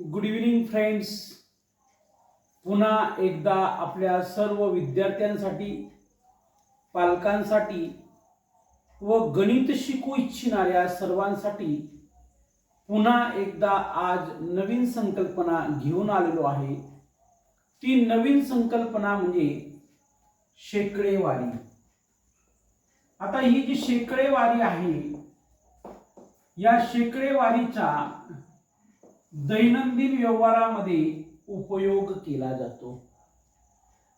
Good evening friends पुन्हा एकदा आपल्या सर्व विद्यार्थ्यांसाठी पालकांसाठी व गणित शिकू इच्छिणाऱ्या सर्वांसाठी पुन्हा एकदा आज नवीन संकल्पना घेऊन आलेलो आहे. ती नवीन संकल्पना म्हणजे शेकडेवारी. आता ही जी शेकडेवारी आहे या शेकडेवारीचा दैनंदिन व्यवहारामध्ये उपयोग केला जातो.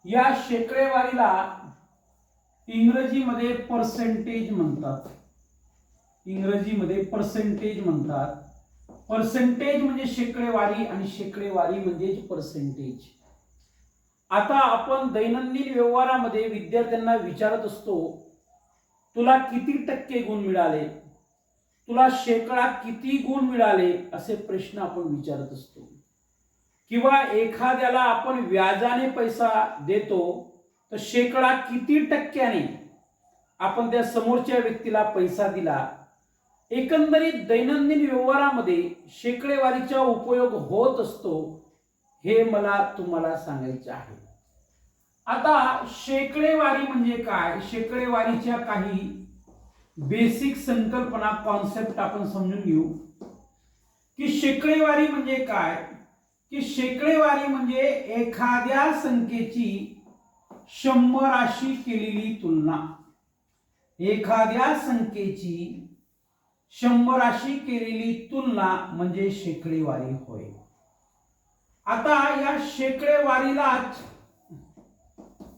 या शेकडेवारीला इंग्रजीमध्ये पर्सेंटेज म्हणतात. इंग्रजीमध्ये पर्सेंटेज म्हणतात. पर्सेंटेज म्हणजे शेकडेवारी आणि शेकडेवारी म्हणजेच पर्सेंटेज आता आपण दैनंदिन व्यवहारामध्ये विद्यार्थ्यांना विचारत असतो तुला किती टक्के गुण मिळाले? तुला शेकडा किती गुण मिळाले असे प्रश्न आपण विचारत असतो. किंवा एखाद्याला आपण व्याजाने पैसा देतो तर शेकडा किती टक्क्याने आपण त्या समोरच्या व्यक्तीला पैसा दिला? एकंदरीत दैनंदिन व्यवहारामध्ये शेकडेवारीचा उपयोग होत असतो हे मला तुम्हाला सांगायचे आहे. आता शेकडेवारी म्हणजे काय? शेकडेवारीच्या काही बेसिक संकल्पना कॉन्सेप्ट आपण समजून घेऊ. की शेकडेवारी म्हणजे काय? की शेकडेवारी म्हणजे एखाद्या संख्येची शंभराशी केलेली तुलना. एखाद्या संख्येची शंभराशी केलेली तुलना म्हणजे शेकडेवारी होय. आता या शेकडेवारीलाच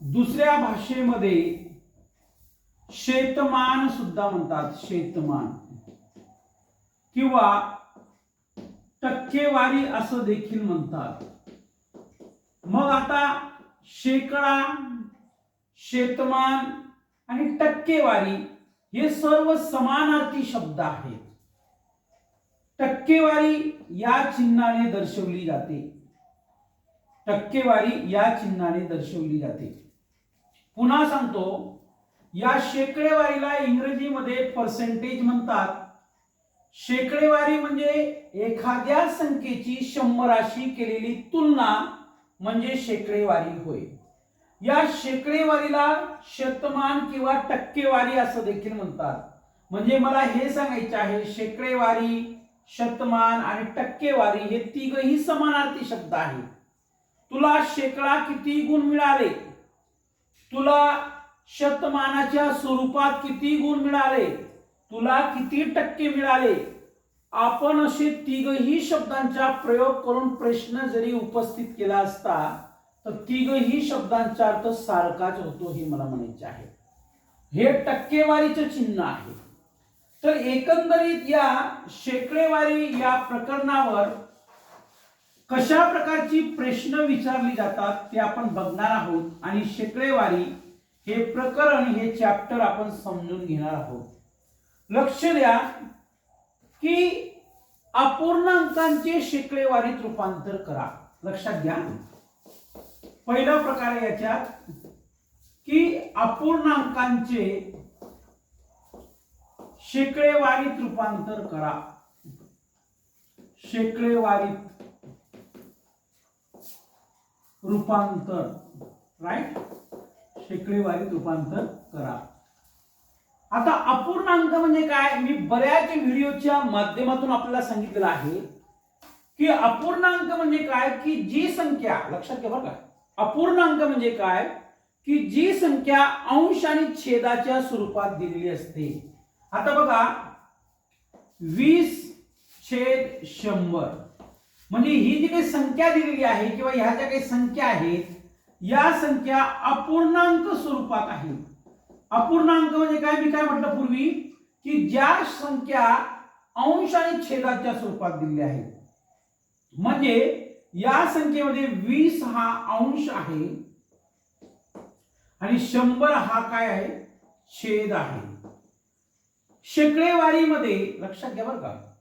दुसऱ्या भाषेमध्ये शेतमान सुद्धा म्हणतात शेतमान. किंवा टक्केवारी असं देखील म्हणतात. मग आता शेकडा शेतमान आणि टक्केवारी हे सर्व समानार्थी शब्द आहेत. टक्केवारी या चिन्हाने दर्शवली जाते. टक्केवारी या चिन्हाने दर्शवली जाते. पुन्हा सांगतो या शेकडेवारीला इंग्रजीमध्ये पर्सेंटेज म्हणतात. शेकडेवारी म्हणजे एखाद्या संख्येची शंभराशी केलेली तुलना म्हणजे शेकडेवारी होय. या शेकडेवारीला शतमान किंवा टक्केवारी असं देखील म्हणतात. म्हणजे मला हे सांगायचे आहे शेकडेवारी शतमान आणि टक्केवारी हे तिघही समानार्थी शब्द आहेत. तुला शेकडा किती गुण मिळाले? तुला शतमानाच्या स्वरूपात किती गुण मिळाले? तुला किती टक्के मिळाले? आपण असे तिघही शब्दांचा प्रयोग करून प्रश्न जरी उपस्थित केला असता तर तिघही शब्दांचा अर्थ सारखाच होतो हे मला म्हणायचे आहे. हे टक्केवारीचं चिन्ह आहे. तर एकंदरीत या शेकडेवारी या प्रकरणावर कशा प्रकारची प्रश्न विचारली जातात ते आपण बघणार आहोत. आणि शेकडेवारी हे प्रकरण हे चॅप्टर आपण समजून घेणार आहोत. लक्ष द्या की अपूर्णांकांचे शेकडेवारीत रूपांतर करा. लक्षात घ्या. पहिला प्रकार याच्यात की अपूर्णांकांचे शेकडेवारीत रूपांतर करा. शेकडेवारीत रूपांतर राईट शेकडेवारीत रूपांतर करा. आता अपूर्णांक म्हणजे काय? मी बऱ्याच व्हिडिओच्या माध्यमातून आपल्याला सांगितलेलं आहे की अपूर्णांक म्हणजे काय? की जी संख्या लक्षात घ्या बरं का. अपूर्णांक म्हणजे काय? की जी संख्या अंश आणि छेदाच्या स्वरूपात दिलेली असते. आता बघा वीस छेद शंभर. म्हणजे ही जी काही संख्या दिलेली आहे किंवा ह्या ज्या काही संख्या आहेत या संख्या अपूर्णांक स्वरूपात आहे. अपूर्णांक म्हणजे काय? मी काय म्हटलं पूर्वी? की ज्या संख्या अंश आणि छेदाच्या स्वरूपात दिलेल्या आहेत म्हणजे या संख्येमध्ये वीस हा अंश आहे आणि शंभर हा काय आहे? छेद आहे. शेकडेवारीमध्ये लक्षात घ्या बरं का.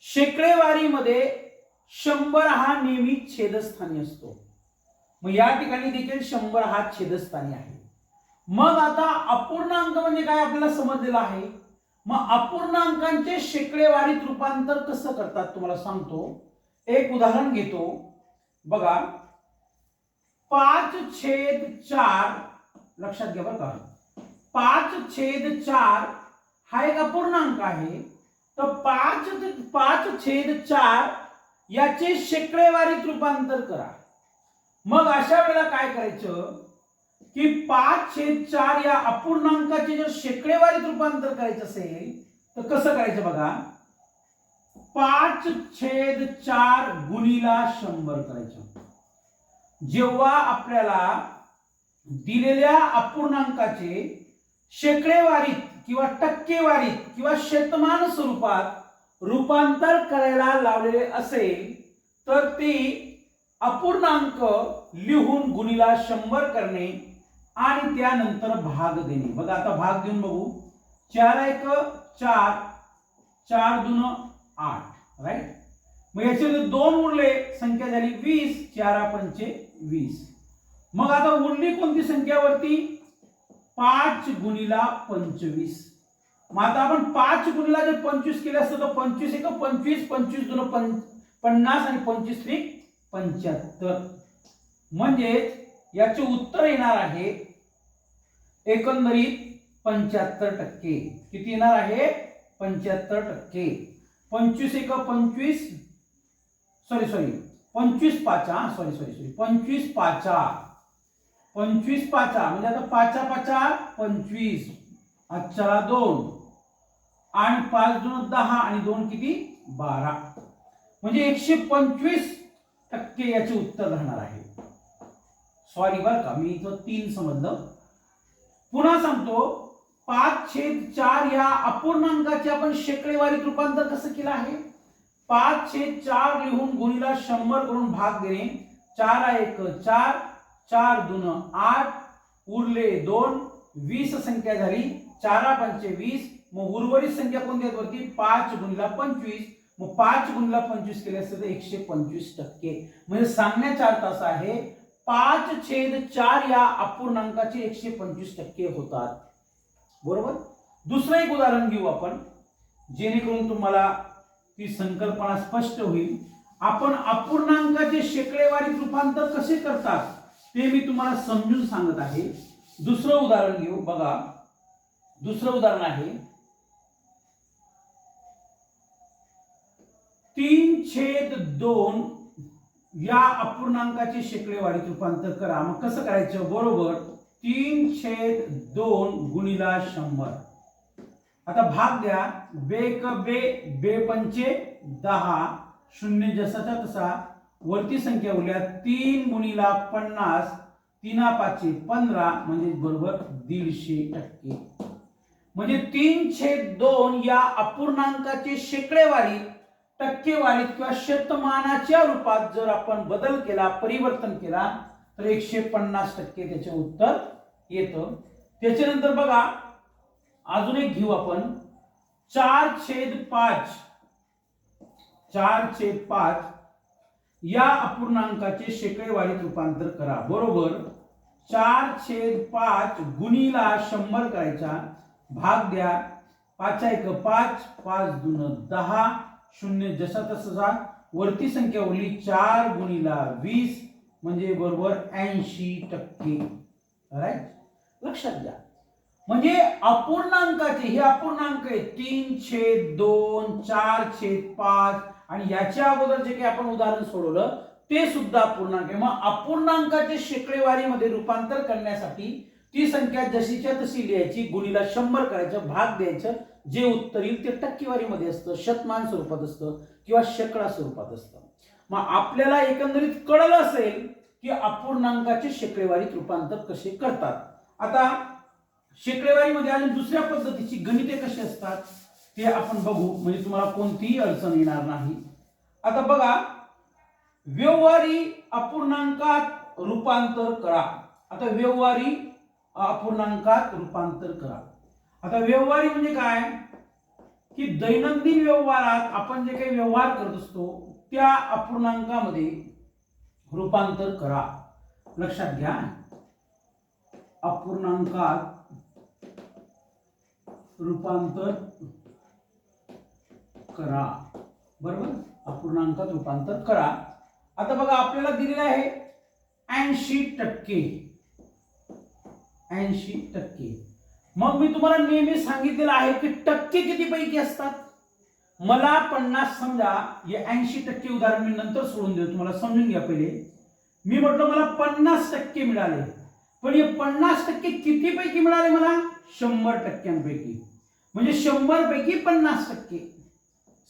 शेकडेवारीमध्ये शंभर हा नेहमी छेदस्थानी असतो. मग या ठिकाणी देखील शंभर हा छेदस्थानी आहे. मग आता अपूर्णांक म्हणजे काय आपल्याला समजलेलं आहे? मग अपूर्णांकांचे शेकडेवारीत रूपांतर कसं करतात तुम्हाला सांगतो. एक उदाहरण घेतो. बघा. पाच छेद चार. लक्षात घ्या बरं का. पाच छेद चार हा एक अपूर्णांक आहे. तर पाच पाच छेद चार याचे शेकडेवारीत रूपांतर करा. मग अशा वेळेला काय करायचं की पाच छेद चार या अपूर्णांकाचे जर शेकडेवारीत रूपांतर करायचं असेल तर कसं करायचं बघा? पाच छेद चार गुणीला शंभर करायचं. जेव्हा आपल्याला दिलेल्या अपूर्णांकाचे शेकडेवारीत किंवा टक्केवारीत किंवा शेतमान स्वरूपात रूपांतर करायला लावलेले असेल तर ते अपूर्णांक लिहून गुणीला शंभर करणे आणि त्यानंतर भाग देणे. बघा आता भाग देऊन बघू. चार एक चार. चार दुन आठ. राईट मग याच्यामध्ये दोन उरले संख्या झाली वीस चारा पंचे वीस. मग आता उरली कोणती संख्या वरती पाच गुणीला पंचवीस. मग आता आपण पाच गुणीला जर पंचवीस केले असतं तर पंचवीस एक पंचवीस पंचवीस दोन पं पन्नास आणि पंचवीस त्रिक पंच्याहत्तर. म्हणजेच याचे उत्तर येणार आहे एकंदरीत पंच्याहत्तर टक्के. किती येणार आहे? पंच्याहत्तर टक्के. पंचवीस एक पंचवीस. सॉरी सॉरी पंचवीस पाचा. सॉरी सॉरी सॉरी पंचवीस पाचा. पंचवीस पाचा. म्हणजे आता पाचा पाचा पंचवीस. अच्छा दोन. आणि पाच दोन दहा आणि दोन किती? बारा. म्हणजे एकशे पंचवीस टक्के याचे उत्तर राहणार आहे. सॉरी बर का मी इथं तीन समजलं. पुन्हा सांगतो पाच छेद चार या अपूर्णांकाचे आपण शेकडेवारीत रूपांतर कसं केलं आहे? पाच छेद चार लिहून गुणीला शंभर करून भाग देणे. चार एक चार चार दुन आठ उरले दोन वीस संख्या झाली. चारा पंचे वीस मग उर्वरित संख्या कोणती आहेत वरती? पाच गुणीला पंचवीस. मग पाच गुणला पंचवीस केले असते तर एकशे पंचवीस टक्के. म्हणजे सांगण्याचा अर्थ असा आहे पाच छेद चार या अपूर्णांकाचे एकशे पंचवीस टक्के होतात. बरोबर? दुसरं एक उदाहरण घेऊ आपण जेणेकरून तुम्हाला ती संकल्पना स्पष्ट होईल. आपण अपूर्णांकाचे शेकडेवारीत रूपांतर कसे करतात ते मी तुम्हाला समजून सांगत आहे. दुसरं उदाहरण घेऊ बघा. दुसरं उदाहरण आहे तीन छेद दोन या अपूर्णांकाचे शेकडेवारीत रूपांतर करा. मग कसं करायचं? बरोबर तीन छेद दोन गुणीला शंभर. आता भाग द्या. बे क बे बे पंचे दहा शून्य जसाचा तसा. वरती संख्या उरल्या तीन गुणीला पन्नास तीना पाचशे पंधरा म्हणजे बरोबर दीडशे टक्के. म्हणजे तीन छेद दोन या अपूर्णांकाचे शेकडेवारी टक्केवारीत किंवा शतमानाच्या रूपात जर आपण बदल केला परिवर्तन केला तर एकशे पन्नास टक्के त्याचे उत्तर येतं. त्याच्यानंतर बघा अजून एक घेऊ आपण. चार छेद पाच. चार छेद पाच या अपूर्णांकाचे शेकडेवारीत रूपांतर करा. बरोबर? चार छेद पाच गुणीला शंभर करायचा. भाग द्या. पाच एक पाच पाच दुन दहा. शून्य जसा तसा वरती संख्या उरली चार गुणीला वीस म्हणजे बरोबर ऐंशी टक्के. राईट लक्षात घ्या. म्हणजे अपूर्णांकाचे हे अपूर्णांक आहे तीन छेद दोन चार छेद पाच आणि याच्या अगोदर जे काही आपण उदाहरण सोडवलं ते सुद्धा अपूर्णांक आहे. मग अपूर्णांकाचे शेकडेवारीमध्ये रूपांतर करण्यासाठी ती संख्या जशीच्या तशी लिहायची गुणीला शंभर करायचं भाग द्यायचं जे उत्तर येईल ते टक्केवारीमध्ये असतं शतमान स्वरूपात असतं किंवा शेकडा स्वरूपात असतं. मग आपल्याला एकंदरीत कळलं असेल की अपूर्णांकाचे शेकडेवारीत रूपांतर कसे करतात. आता शेकडेवारीमध्ये आणि दुसऱ्या पद्धतीची गणिते कशी असतात ते आपण बघू. म्हणजे तुम्हाला कोणतीही अडचण येणार नाही. आता बघा व्यवहारी अपूर्णांकात रूपांतर करा. आता व्यवहारी अपूर्णांकात रूपांतर करा. आता व्यवहारी म्हणजे काय? की दैनंदिन व्यवहारात आपण जे काही व्यवहार करत असतो त्या अपूर्णांकामध्ये रूपांतर करा. लक्षात घ्या. अपूर्णांकात रूपांतर करा. बरोबर? अपूर्णांकात रूपांतर करा. आता बघा आपल्याला दिलेलं आहे ऐंशी टक्के. ऐंशी टक्के. मग मी तुम्हाला नेहमी सांगितलेलं आहे की टक्के किती पैकी असतात? मला पन्नास समजा हे ऐंशी टक्के उदाहरण मी नंतर सोडून देतो तुम्हाला समजून घ्या पहिले. मी म्हटलं मला पन्नास टक्के मिळाले. पण हे पन्नास टक्के किती पैकी मिळाले मला? शंभर टक्क्यांपैकी. म्हणजे शंभर पैकी पन्नास टक्के.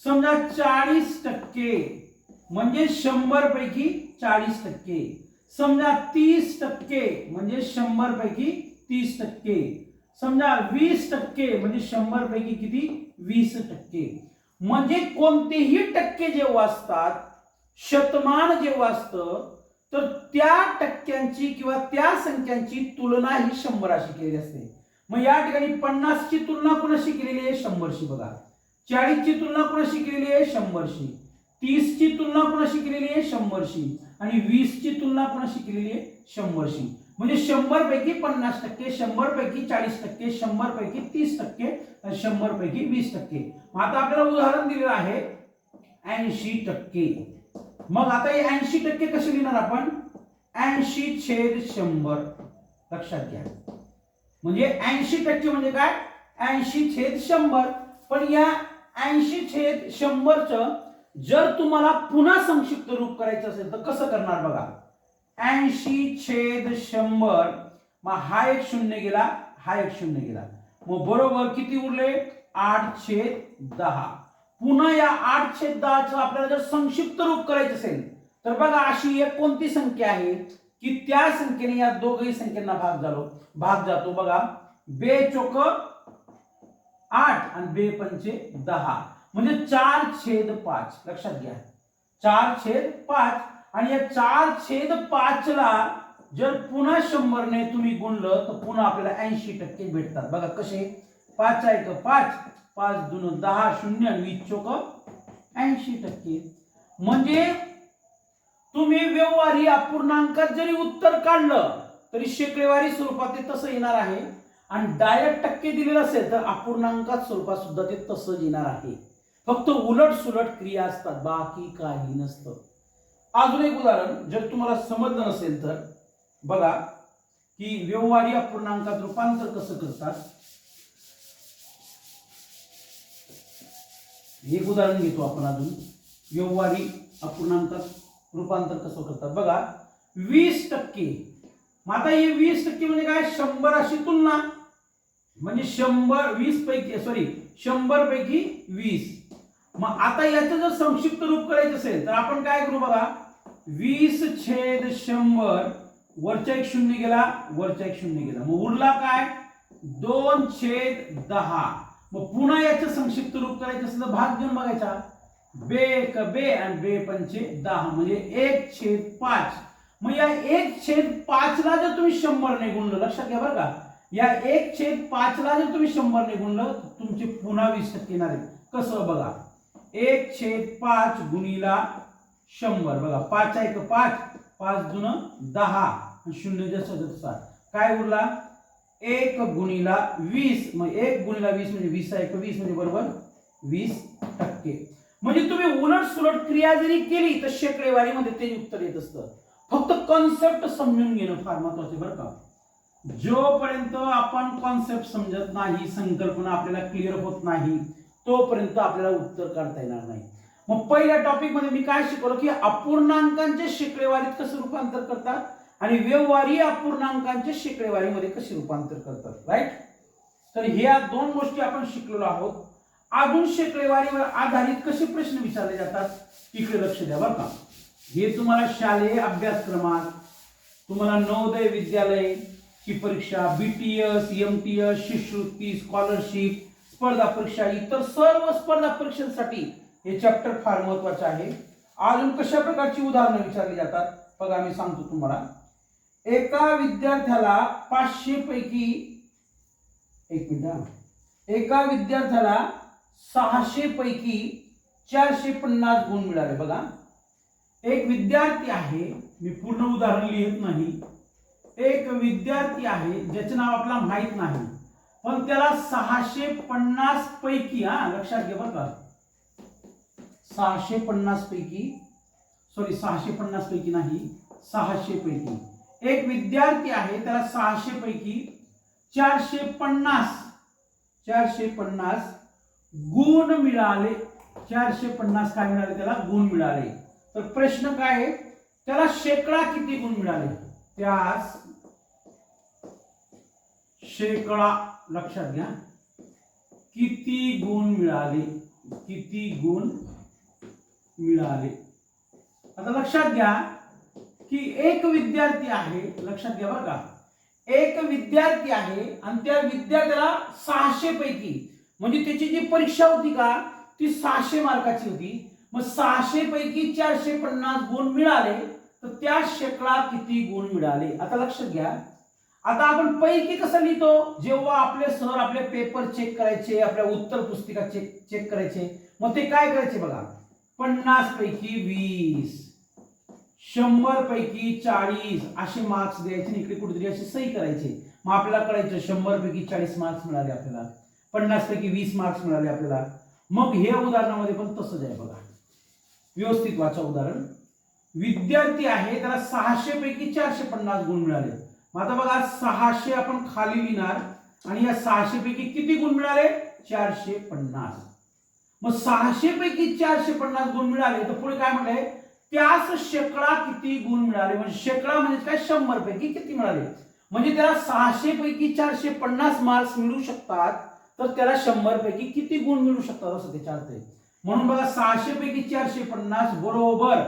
समजा चाळीस टक्के. म्हणजे शंभर पैकी चाळीस टक्के. समजा तीस टक्के. म्हणजे शंभर पैकी तीस टक्के. समजा वीस टक्के म्हणजे शंभर पैकी किती? वीस टक्के. म्हणजे कोणतेही टक्के जेव्हा असतात शतमान जेव्हा असतं तर त्या टक्क्यांची किंवा त्या संख्यांची तुलना ही शंभराशी केलेली असते. मग या ठिकाणी पन्नासची तुलना कोणाशी केलेली आहे? शंभरशी बघा. चाळीसची तुलना कोणाशी केलेली आहे? शंभरशी. तीसची तुलना कोणाशी केलेली आहे? शंभरशी. आणि वीसची तुलना कोणाशी केलेली आहे? शंभरशी. म्हणजे शंभर पैकी पन्नास टक्के शंभर पैकी चाळीस टक्के शंभर पैकी तीस टक्के शंभर पैकी वीस टक्के. मग आता आपल्याला उदाहरण दिलेलं आहे ऐंशी टक्के. मग आता हे ऐंशी टक्के कसे लिहिणार आपण? ऐंशी छेद शंभर. लक्षात घ्या. म्हणजे ऐंशी टक्के म्हणजे काय? ऐंशी छेद शंभर. पण या ऐंशी छेद शंभरचं जर तुम्हाला पुन्हा संक्षिप्त रूप करायचं असेल तर कसं करणार बघा? ऐंशी छेद शंभर. मग हा एक शून्य गेला हा एक शून्य गेला. मग बरोबर किती उरले? आठ छेद दहा. पुन्हा या आठ छेद दहाचं आपल्याला जर संक्षिप्त रूप करायचं असेल तर बघा अशी एक कोणती संख्या आहे की त्या संख्येने या दोघही संख्यांना भाग झालो. भाग जातो बघा. बे चोक आठ आणि बे पंचे दहा. म्हणजे चार छेद पाच. लक्षात घ्या. चार छेद पाच. आणि या चार छेद पाच ला जर पुन्हा शंभरने तुम्ही गुणलं तर पुन्हा आपल्याला ऐंशी टक्के भेटतात. बघा कसे? पाच आहे का पाच पाच दोन दहा शून्य आणि वीस चोक ऐंशी टक्के. म्हणजे तुम्ही व्यवहारी अपूर्णांकात जरी उत्तर काढलं तरी शेकडेवारी स्वरूपात ते तसं येणार आहे. आणि डायरेक्ट टक्के दिलेलं असेल तर अपूर्णांकात स्वरूपात सुद्धा ते तसंच येणार आहे. फक्त उलट सुलट क्रिया असतात बाकी काही नसतं. अजून एक उदाहरण जर तुम्हाला समजलं नसेल तर बघा की व्यवहारी अपूर्णांकात रूपांतर कसं करतात. एक उदाहरण घेतो आपण अजून. व्यवहारी अपूर्णांकात रूपांतर कसं करतात. बघा वीस टक्के. मग आता हे वीस टक्के म्हणजे काय? शंभर अशी तुलना. म्हणजे शंभर वीस पैकी सॉरी शंभर पैकी वीस. मग आता याचं जर संक्षिप्त रूप करायचं असेल तर आपण काय करू बघा? वीस छेद शंभर वरच्या एक शून्य गेला वरच्या एक शून्य गेला. मग उरला काय? दोन छेद दहा. मग पुन्हा याचं संक्षिप्त रूप करायचं असेल भाग घेऊन बघायचा. बे क बे आणि बे पंचे दहा म्हणजे एक छेद पाच. मग या एक छेद पाचला जर तुम्ही शंभरने गुणलं लक्षात घ्या बरं का. या एक छेद पाचला जर तुम्ही शंभरने गुणलं तुमचे पुन्हा वीस टक्के येणार आहे कसं बघा? एक छेद पाच गुणीला शंभर. बघा पाच आहे का पाच पाच जुन दहा शून्य जसं जसा काय उरला? एक गुणीला वीस. मग एक गुणीला वीस म्हणजे वीस आहे का वीस म्हणजे बरोबर वीस टक्के. म्हणजे तुम्ही उलट सुलट क्रिया जरी केली तर शेकडेवारीमध्ये ते उत्तर येत असतं. फक्त कॉन्सेप्ट समजून घेणं फार महत्त्वाचे बरं का. जोपर्यंत आपण कॉन्सेप्ट समजत नाही संकल्पना आपल्याला क्लिअर होत नाही तोपर्यंत आपल्याला उत्तर काढता येणार नाही. मग पहिल्या टॉपिकमध्ये मी काय शिकवलं? की अपूर्णांकांचे शेकडेवारीत कसं रूपांतर करतात आणि व्यवहारी अपूर्णांकांचे शेकडेवारीमध्ये कसे रूपांतर करतात राईट तर ह्या दोन गोष्टी आपण शिकलेलो आहोत. अजून शेकडेवारीवर आधारित कसे प्रश्न विचारले जातात इकडे लक्ष द्या बरं का. हे तुम्हाला शालेय अभ्यासक्रमात तुम्हाला नवोदय विद्यालय ची परीक्षा बीटीएस एम टी एस शिष्यवृत्ती स्कॉलरशिप स्पर्धा परीक्षा इतर सर्व स्पर्धा परीक्षांसाठी हे चॅप्टर फार महत्त्वाचे आहे. अजून कशा प्रकारची उदाहरणं विचारली जातात? बघा मी सांगतो तुम्हाला. एका विद्यार्थ्याला पाचशे पैकी एक मिनिट एका विद्यार्थ्याला सहाशे पैकी चारशे पन्नास गुण मिळाले. बघा. एक विद्यार्थी आहे मी पूर्ण उदाहरण लिहित नाही. एक विद्यार्थी आहे ज्याचं नाव आपल्याला माहीत नाही. पण त्याला सहाशे पन्नास पैकी हा लक्षात घे बघा सहाशे पन्नास पैकी सॉरी सहाशे पन्नास पैकी नाही सहाशे पैकी. एक विद्यार्थी आहे त्याला सहाशे पैकी चारशे पन्नास चारशे पन्नास गुण मिळाले. चारशे पन्नास काय मिळाले त्याला? गुण मिळाले. तर प्रश्न काय आहे? त्याला शेकडा किती गुण मिळाले? त्यास शेकडा लक्षात घ्या. किती गुण मिळाले? किती गुण मिळाले. आता लक्षात घ्या की एक विद्यार्थी आहे लक्षात घ्या बरं का. एक विद्यार्थी आहे आणि त्या विद्यार्थ्याला सहाशे पैकी म्हणजे त्याची जी परीक्षा होती का ती सहाशे मार्काची होती. मग सहाशे पैकी चारशे पन्नास गुण मिळाले तर त्या शेकडा किती गुण मिळाले? आता लक्षात घ्या. आता आपण पैकी कसं लिहितो? जेव्हा आपले सर आपले पेपर चेक करायचे आपल्या उत्तर पुस्तिका चेक चेक करायचे मग ते काय करायचे बघा? पन्नास पैकी वीस शंभर पैकी चाळीस असे मार्क्स द्यायचे इकडे कुठेतरी असे सही करायचे. मग आपल्याला कळायचं शंभर पैकी चाळीस मार्क्स मिळाले आपल्याला. पन्नास पैकी वीस मार्क्स मिळाले आपल्याला. मग हे उदाहरणामध्ये पण तसंच आहे बघा. व्यवस्थित वाचा उदाहरण. विद्यार्थी आहे त्याला सहाशे पैकी चारशे पन्नास गुण मिळाले. मग आता बघा सहाशे आपण खाली लिहिणार आणि या सहाशे पैकी किती गुण मिळाले? चारशे पन्नास मग सहाशे पैकी चारशे पन्नास गुण मिळाले तर पुढे काय म्हणलंय त्यास शेकडा किती गुण मिळाले? म्हणजे शेकडा म्हणजे काय? शंभर पैकी किती मिळाले? म्हणजे त्याला सहाशे पैकी चारशे पन्नास मार्क्स मिळू शकतात तर त्याला शंभर पैकी किती गुण मिळू शकतात? असं त्याच्या अर्थ आहे. म्हणून बघा सहाशे पैकी चारशे पन्नास बरोबर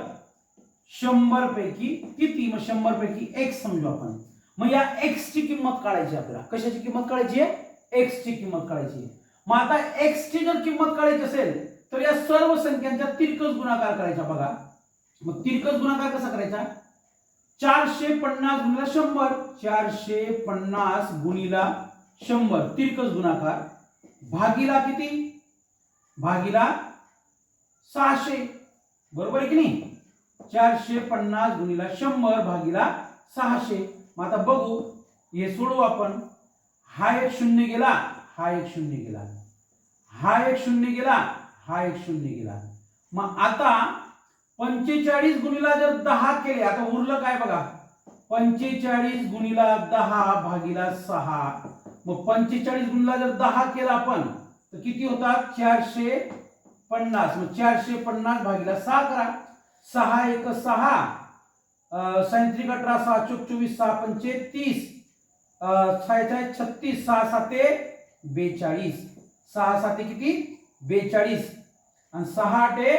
शंभर पैकी किती? मग शंभर पैकी एक्स समजू आपण. मग या एक्स ची किंमत काढायची आपल्याला. कशाची किंमत काढायची आहे? एक्स ची किंमत काढायची आहे. मग आता एक्सची जर किंमत काढायची असेल तर या सर्व संख्यांचा तिरकस गुणाकार करायचा बघा. मग तिरकस गुणाकार कसा करायचा? चारशे पन्नास गुणिला शंभर. चारशे पन्नास गुणिला शंभर. तिरकस गुणाकार. भागीला किती? भागीला सहाशे. बरोबर आहे की नाही? चारशे पन्नास गुणिला शंभर भागीला सहाशे. मग आता बघू. हे सोडू आपण. हा एक शून्य गेला. हा एक शून्य गेला. हा एक शून्य गेला हा एक शून्य गेला. मग आता पंचेचाळीस गुणिला जर दहा केले आता उरलं काय बघा? पंचेचाळीस गुणिला दहा भागीला सहा. मग पंचेचाळीस गुणिला जर दहा केला आपण तर किती होतात? चारशे पन्नास. मग चारशे पन्नास भागीला सहा करा. सहा एक सहा सायंत्रिक अठरा सहा चोक चोवीस सहा पंचे तीस छत्तीस सहा साते बेचाळीस. सहा साते किती? बेचाळीस. आणि सहा आठे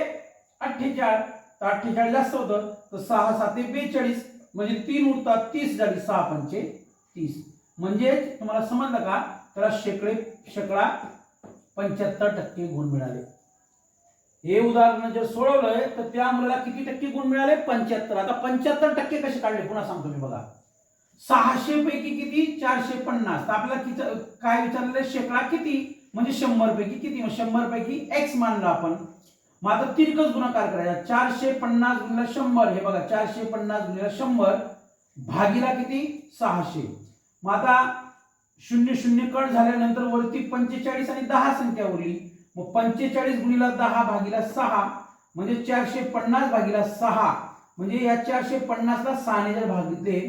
अठ्ठेचाळीस तर अठ्ठेचाळीस जास्त होतं. तर सहा साते बेचाळीस. म्हणजे तीन उरतात तीस झाली सहा पंचे तीस. म्हणजेच तुम्हाला समजलं का? त्याला शेकडे शेकडा पंच्याहत्तर टक्के गुण मिळाले. हे उदाहरण जर सोडवलंय तर त्या मुलाला किती टक्के गुण मिळाले? पंच्याहत्तर. आता पंच्याहत्तर टक्के कसे काढले? पुन्हा सांगतो मी बघा. सहाशे पैकी किती? चारशे पन्नास. तर आपल्याला किती काय विचारलेलं शेकडा किती? म्हणजे शंभर पैकी किती? शंभर पैकी एक्स मानलं आपण. मग आता तिरकस गुणाकार करायचा चारशे पन्नास गुणिला शंभर हे बघा चारशे पन्नास गुणिला शंभर भागीला किती? सहाशे. मग आता शून्य शून्य कट झाल्यानंतर वरती पंचेचाळीस आणि दहा संख्या उरली. मग पंचेचाळीस गुणिला दहा भागीला सहा म्हणजे चारशे पन्नास भागीला सहा म्हणजे या चारशे पन्नासला सहाने जर भागितले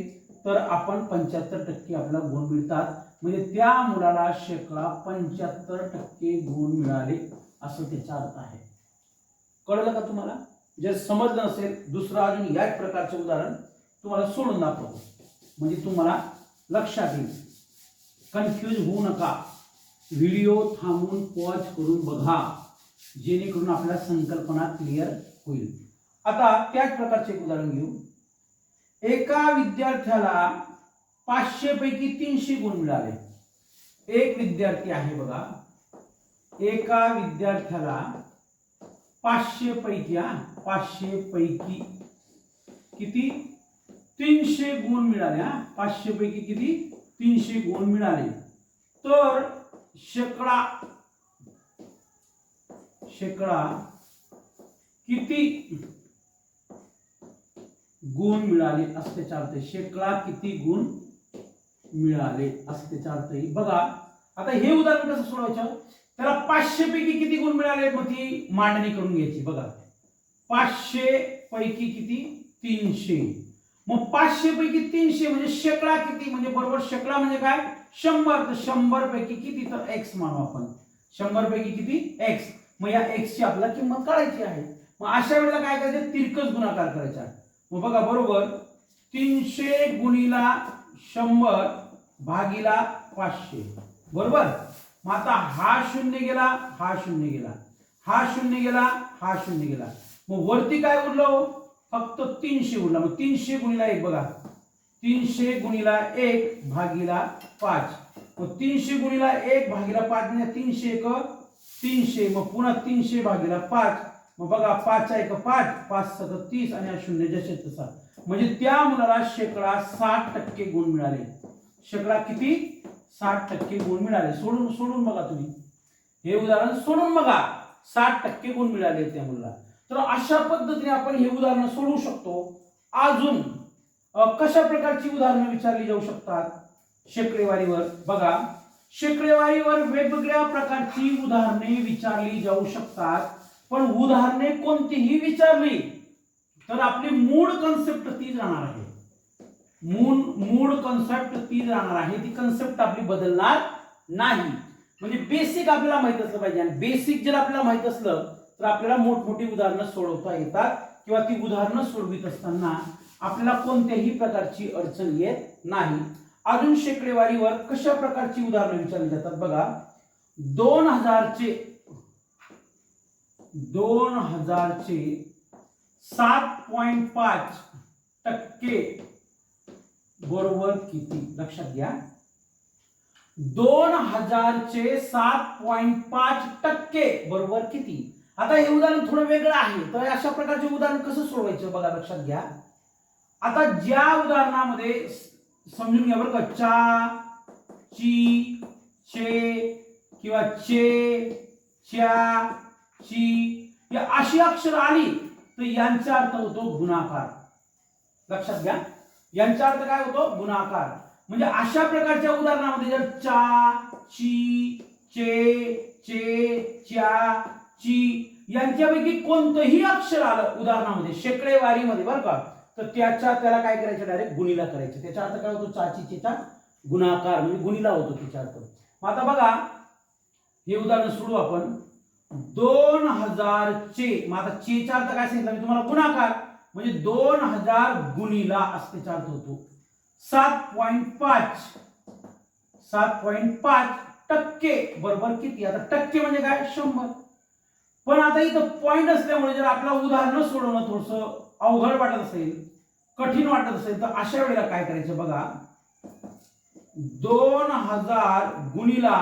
तर आपण पंच्याहत्तर टक्के आपला गुण मिळतात. म्हणजे त्या मुलाला शेकडा पंच्याहत्तर टक्के गुण मिळाले असं त्याचा अर्थ आहे. कळलं का तुम्हाला? जर समजलं नसेल दुसरं अजून याच प्रकारचे उदाहरण तुम्हाला सोडून दाखवतो. म्हणजे तुम्हाला लक्षात येईल. कन्फ्यूज होऊ नका. व्हिडिओ थांबून पॉज करून बघा. जेणेकरून आपल्या संकल्पना क्लिअर होईल. आता त्याच प्रकारचे एक उदाहरण घेऊ. एका विद्यार्थ्याला पाचशे पैकी तीनशे गुण मिळाले. एक विद्यार्थी आहे बघा. एका विद्यार्थ्याला पाचशे पैकी हा पाचशे पैकी किती? तीनशे गुण मिळाले हा. पाचशे पैकी किती? तीनशे गुण मिळाले. तर शेकडा शेकडा किती गुण मिळाले असं त्याच्या अर्थ शेकडा किती गुण मिळाले असं त्याचा अर्थ आहे. बघा आता हे उदाहरण कसं सोडवायचं? त्याला पाचशे पैकी किती गुण मिळाले मग ती मांडणी करून घ्यायची. बघा. पाचशे पैकी किती? तीनशे. मग पाचशे पैकी तीनशे म्हणजे शेकडा किती? म्हणजे बरोबर शेकडा म्हणजे काय? शंभर. तर शंभर पैकी किती? तर एक्स मानू आपण. शंभर पैकी किती? एक्स मग या एक्स ची आपल्याला किंमत काढायची आहे. मग अशा वेळेला काय करायचं? तिरकस गुणाकार करायचा. मग बघा बरोबर. तीनशे गुणीला शंभर भागीला पाचशे. बरोबर? मग आता हा शून्य गेला हा शून्य गेला. हा शून्य गेला हा शून्य गेला. मग वरती काय उरलं हो? फक्त तीनशे उरला. मग तीनशे गुणीला एक बघा. तीनशे गुणीला एक भागीला पाच. मग तीनशे गुणीला एक भागीला पाच म्हणजे तीनशे एक तीनशे. मग पुन्हा तीनशे भागीला पाच. मग बघा पाच एक पाच? पाच सतत तीस आणि हा शून्य जसे तसा. म्हणजे त्या मुलाला शेकडा साठ टक्के गुण मिळाले. शेकडा किती? साठ टक्के गुण मिळाले. सोडून सोडून बघा तुम्ही. हे उदाहरण सोडून बघा. साठ टक्के गुण मिळाले त्या मुलाला. तर अशा पद्धतीने आपण हे उदाहरण सोडवू शकतो. अजून कशा प्रकारची उदाहरणं विचारली जाऊ शकतात? शेकडेवारीवर बघा. शेकडेवारीवर वेगवेगळ्या प्रकारची उदाहरणे विचारली जाऊ शकतात. पण उदाहरणे कोणतीही विचारली तर आपली मूळ कन्सेप्ट तीच राहणार आहे. मूळ मूळ कन्सेप्ट तीच राहणार आहे. ती कन्सेप्ट आपली बदलणार नाही. म्हणजे बेसिक आपल्याला माहीत असलं पाहिजे. आणि बेसिक जर आपल्याला माहीत असलं तर आपल्याला मोठमोठी उदाहरणं सोडवता येतात किंवा ती उदाहरणं सोडवित असताना आपल्याला कोणत्याही प्रकारची अडचण येत नाही. अजून शेकडेवारीवर कशा प्रकारची उदाहरणं विचारली जातात बघा. दोन हजारचे दोन हजारचे सात पॉइंट पाच टक्के बरोबर किती? लक्षात घ्या. दोन हजारचे सात पॉइंट पाच टक्के बरोबर किती? आता हे उदाहरण थोडं वेगळं आहे. तर अशा प्रकारचे उदाहरण कसं सोडवायचं बघा लक्षात घ्या. आता ज्या उदाहरणामध्ये समजून घ्या बरं का. चा ची चे किंवा चे च्या ची. या अशी अक्षर आली. तर यांचा अर्थ होतो गुणाकार. लक्षात घ्या. यांचा अर्थ काय होतो? गुणाकार. म्हणजे अशा प्रकारच्या उदाहरणामध्ये जर चा ची चे चे च्या ची यांच्यापैकी कोणतंही अक्षर आलं उदाहरणामध्ये शेकडेवारीमध्ये बरं का तर त्याच्या त्याला काय करायचं? डायरेक्ट गुणीला करायचं. त्याचा अर्थ काय होतो? चाची चेचा गुणाकार. म्हणजे गुणीला होतो त्याच्या अर्थ. मग आता बघा हे उदाहरण सोडू आपण. दोन हजार चे. मग आता चेचा अर्थ काय सांगितलं? मी तुम्हाला गुणाकार. म्हणजे दोन हजार गुणीला असं त्याचा अर्थ होतो. सात पॉईंट पाच. सात पॉईंट पाच टक्के. बरोबर किती? आता टक्के म्हणजे काय? शंभर. पण आता इथं पॉईंट असल्यामुळे जर आपलं उदाहरण सोडवणं थोडस अवघड वाटत असेल कठीण वाटत असेल तर अशा वेळेला काय करायचं बघा? दोन हजार गुणीला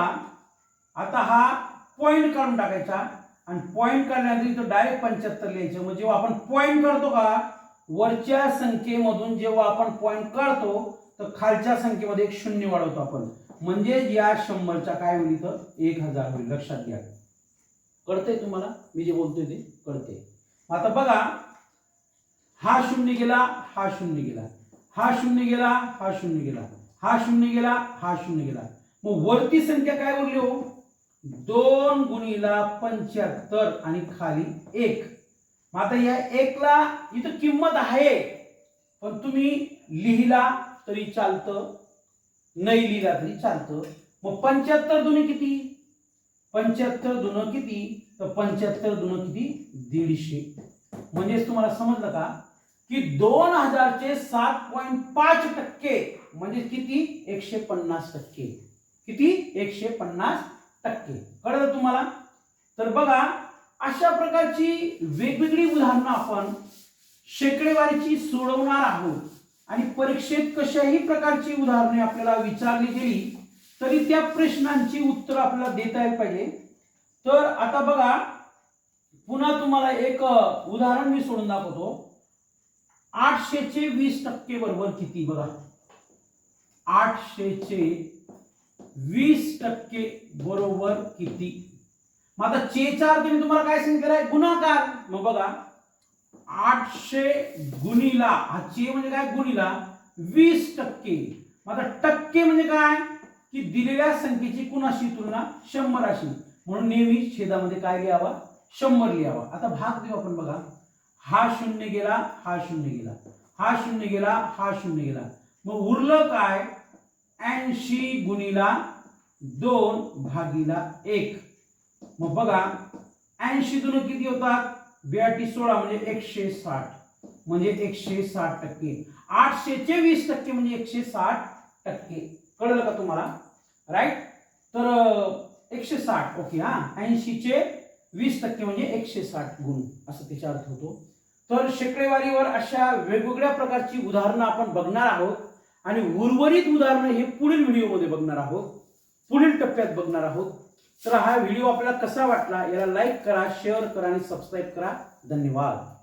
आता हा पॉईंट काढून टाकायचा. आणि पॉईंट काढल्यानंतर इथं डायरेक्ट पंच्याहत्तर लिहायचं. म्हणजे जेव्हा आपण पॉईंट काढतो का वरच्या संख्येमधून जेव्हा आपण पॉईंट काढतो तर खालच्या संख्येमध्ये एक शून्य वाढवतो आपण. म्हणजे या शंभरच्या काय होईल इथं? एक हजार होईल. लक्षात घ्या. कळतंय तुम्हाला? मी जे बोलतोय ते कळते आता बघा. हा शून्य गेला हा शून्य गेला. हा शून्य गेला हा शून्य गेला. हा शून्य गेला हा शून्य गेला. मग वरती संख्या काय उरली हो? दोन गुणीला पंच्याहत्तर आणि खाली एक. मग आता या एकला इथं किंमत आहे. पण तुम्ही लिहिला तरी चालतं नाही लिहिला तरी चालतं. मग पंच्याहत्तर दुने किती? पंच्याहत्तर दुन किती? तर पंच्याहत्तर दुन किती? दीडशे. म्हणजेच तुम्हाला समजलं का? की दोन हजारचे सात पॉईंट पाच टक्के म्हणजे किती? एकशे पन्नास टक्के. किती? एकशे पन्नास टक्के. कळलं तुम्हाला? तर बघा अशा प्रकारची वेगवेगळी उदाहरणं आपण शेकडेवारीची सोडवणार आहोत. आणि परीक्षेत कशाही प्रकारची उदाहरणे आपल्याला विचारली गेली तरी त्या प्रश्नांची उत्तर आपल्याला देता येत पाहिजे. तर आता बघा पुन्हा तुम्हाला एक उदाहरण मी सोडून दाखवतो. आठशेचे वीस टक्के बरोबर किती बघा? आठशेचे वीस टक्के बरोबर किती? मग आता चेचार तुम्ही तुम्हाला काय सांगितलेलं आहे गुणाकार. मग बघा आठशे गुणीला हा चे म्हणजे काय गुणीला? वीस टक्के. मग आता टक्के म्हणजे काय? की दिलेल्या संख्येची कुणाशी तुलना? शंभराशी. म्हणून नेहमी छेदामध्ये काय लिहावा? शंभर लिहावा. आता भाग देऊ आपण बघा. हा शून्य गेला हा शून्य गेला. हा शून्य गेला हा शून्य गेला. मग उरलं काय? ऐंशी गुणिला दोन भागीला एक. मग बघा ऐंशी दोन किती होतात? बेआटी सोळा म्हणजे एकशे साठ. म्हणजे एकशे साठ टक्के. आठशेचे वीस टक्के म्हणजे एकशे साठ टक्के. कळलं का तुम्हाला? राईट तर एकशे साठ. ओके हा? ऐंशीचे वीस टक्के म्हणजे एकशे साठ गुण. असं त्याचा अर्थ होतो. तर शेकडेवारीवर अशा वेगवेगळ्या प्रकारची उदाहरणं आपण बघणार आहोत. आणि उर्वरित उदाहरणं हे पुढील व्हिडिओमध्ये बघणार आहोत. पुढील टप्प्यात बघणार आहोत. तर हा व्हिडिओ आपल्याला कसा वाटला याला लाईक करा शेअर करा आणि सबस्क्राईब करा. धन्यवाद.